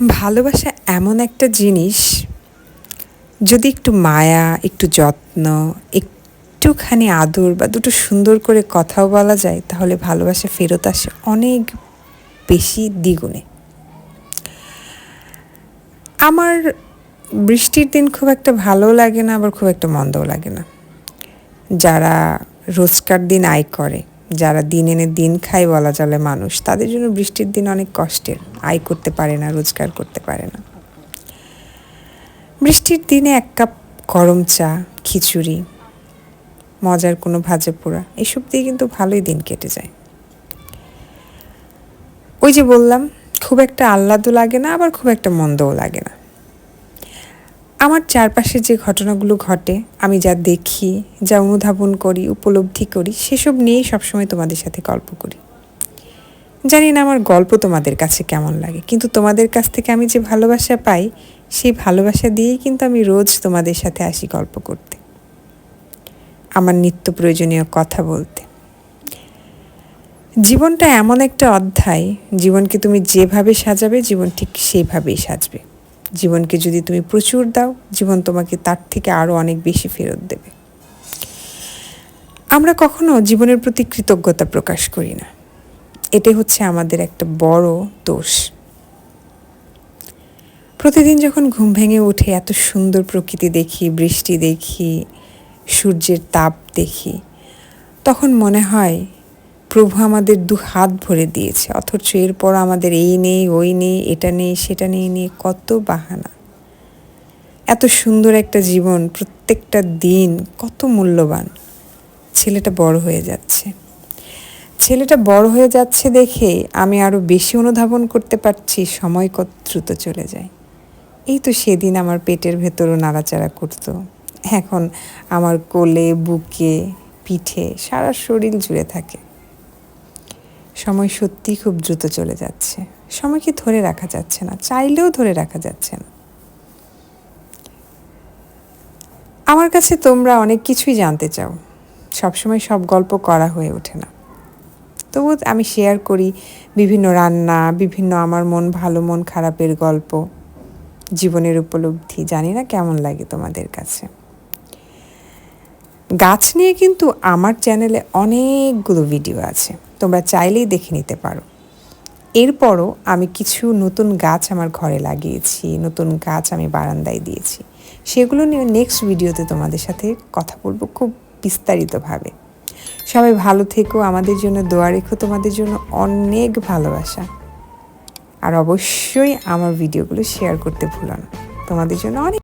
ভালোবাসা এমন একটা জিনিস, যদি একটু মায়া, একটু যত্ন, একটুখানি আদর বা দুটো সুন্দর করে কথাও বলা যায়, তাহলে ভালোবাসা ফেরত আসে অনেক বেশি দ্বিগুণে। আমার বৃষ্টির দিন খুব একটা ভালো লাগে না, আবার খুব একটা মন্দও লাগে না। যারা রোজকার দিন আয় করে যারা দিন এনে দিন খায় বলা চলে মানুষ, তাদের জন্য বৃষ্টির দিন অনেক কষ্টের। আয় করতে পারে না, রোজগার করতে পারে না। বৃষ্টির দিনে এক কাপ গরম চা, খিচুড়ি, মজার কোনো ভাজা পোড়া, এসব দিয়ে কিন্তু ভালোই দিন কেটে যায়। ওই যে বললাম, খুব একটা আহ্লাদও লাগে না, আবার খুব একটা মন্দও লাগে না। আমার চারপাশে যে ঘটনাগুলো ঘটে, আমি যা দেখি, যা অনুধাবন করি, উপলব্ধি করি, সেসব নিয়েই সবসময় তোমাদের সাথে গল্প করি। জানি না আমার গল্প তোমাদের কাছে কেমন লাগে, কিন্তু তোমাদের কাছ থেকে আমি যে ভালোবাসা পাই, সেই ভালোবাসা দিয়েই কিন্তু আমি রোজ তোমাদের সাথে আসি গল্প করতে। আমার নিত্য প্রয়োজনীয় কথা বলতে। জীবনটা এমন একটা অধ্যায়, জীবনকে তুমি যেভাবে সাজাবে, জীবন ঠিক সেইভাবেই সাজবে। জীবনকে যদি তুমি প্রচুর দাও, জীবন তোমাকে তার থেকে আরও অনেক বেশি ফেরত দেবে। আমরা কখনো জীবনের প্রতি কৃতজ্ঞতা প্রকাশ করি না। এটাই হচ্ছে আমাদের একটা বড় দোষ। প্রতিদিন যখন ঘুম ভেঙে উঠে এত সুন্দর প্রকৃতি দেখি, বৃষ্টি দেখি, সূর্যের তাপ দেখি, তখন মনে হয় প্রভু আমাদের দু হাত ভরে দিয়েছে, অথচ এরপর আমাদের এই নেই, ওই নেই, এটা নেই, সেটা নেই, নিয়ে কত বাহানা। এত সুন্দর একটা জীবন, প্রত্যেকটা দিন কত মূল্যবান। ছেলেটা বড় হয়ে যাচ্ছে। ছেলেটা বড় হয়ে যাচ্ছে দেখে আমি আরও বেশি অনুধাবন করতে পারছি, সময় কত দ্রুত চলে যায়। এই তো সেদিন আমার পেটের ভেতরও নাড়াচাড়া করতো। এখন আমার কোলে, বুকে, পিঠে সারা শরীর জুড়ে থাকে। সময় সত্যি খুব দ্রুত চলে যাচ্ছে। সময়কে ধরে রাখা যাচ্ছে না, চাইলেও ধরে রাখা যাচ্ছে না। আমার কাছে তোমরা অনেক কিছুই জানতে চাও। সবসময় সব গল্প করা হয়ে ওঠে না। তবু আমি শেয়ার করি বিভিন্ন রান্না, বিভিন্ন আমার মন ভালো, মন খারাপের গল্প। জীবনের উপলব্ধি, জানি না কেমন লাগে তোমাদের কাছে। গাছ নিয়ে কিন্তু আমার চ্যানেলে অনেকগুলো ভিডিও আছে। তোমরা চাইলেই দেখে নিতে পারো। এরপরও আমি কিছু নতুন গাছ আমার ঘরে লাগিয়েছি, নতুন গাছ আমি বারান্দায় দিয়েছি। সেগুলো নিয়ে নেক্সট ভিডিওতে তোমাদের সাথে কথা বলব খুব বিস্তারিতভাবে। সবাই ভালো থেকো, আমাদের জন্য দোয়া রেখো, তোমাদের জন্য অনেক ভালোবাসা। আর অবশ্যই আমার ভিডিওগুলো শেয়ার করতে ভুলো না। তোমাদের জন্য অনেক